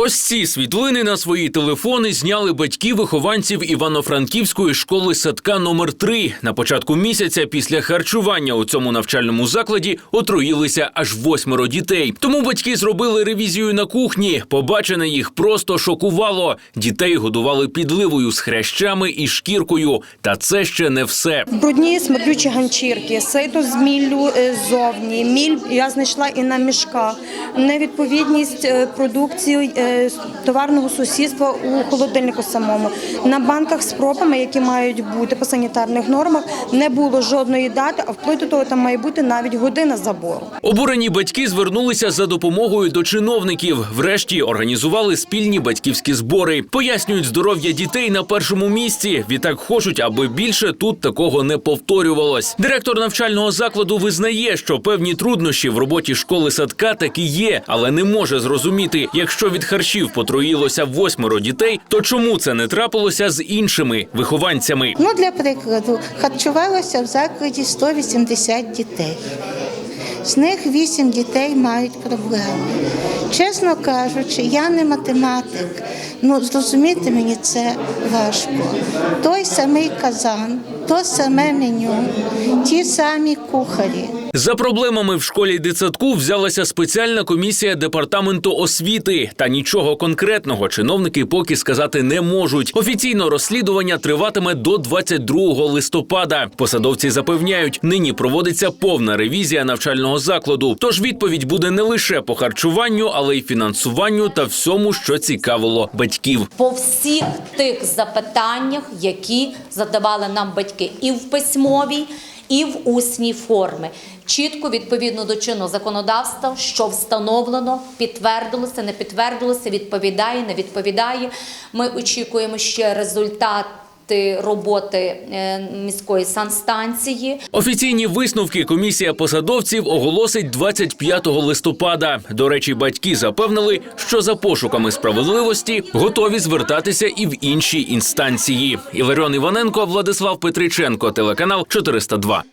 Ось ці світлини на свої телефони зняли батьки вихованців Івано-Франківської школи садка номер 3 На початку місяця після харчування у цьому навчальному закладі отруїлися аж восьмеро дітей. Тому батьки зробили ревізію на кухні. Побачене їх просто шокувало. Дітей годували підливою з хрящами і шкіркою. Та це ще не все. Брудні смердючі ганчірки, сито з міллю е, ззовні. Міль я знайшла і на мішках. Невідповідність е, продукції е, товарного сусідства у холодильнику самому. На банках з пробами, які мають бути по санітарних нормах, не було жодної дати, а вплоть до того там має бути навіть година забору. Обурені батьки звернулися за допомогою до чиновників. Врешті організували спільні батьківські збори. Пояснюють, здоров'я дітей на першому місці. Відтак хочуть, аби більше тут такого не повторювалось. Директор навчального закладу визнає, що певні труднощі в роботі школи садка таки є, але не може зрозуміти, якщо від харчів потруїлося восьмеро дітей, то чому це не трапилося з іншими вихованцями? Ну, для прикладу, харчувалося в закладі 180 дітей. З них 8 дітей мають проблеми. Чесно кажучи, я не математик. Ну, зрозуміти мені це важко. Той самий казан, то саме меню, ті самі кухарі. За проблемами в школі дитсадку взялася спеціальна комісія департаменту освіти. Та нічого конкретного чиновники поки сказати не можуть. Офіційно розслідування триватиме до 22 листопада. Посадовці запевняють, нині проводиться повна ревізія навчального закладу. Тож відповідь буде не лише по харчуванню, але й фінансуванню та всьому, що цікавило батьків. по всіх тих запитаннях, які задавали нам батьки, і в письмовій, і в усній формі. Чітко відповідно до чинного законодавства, що встановлено, підтвердилося, не підтвердилося, відповідає, не відповідає. Ми очікуємо ще результати роботи е, міської санстанції. Офіційні висновки комісія посадовців оголосить 25 листопада. До речі, батьки запевнили, що за пошуками справедливості готові звертатися і в інші інстанції. Іларіон Іваненко, Владислав Петриченко, телеканал 402.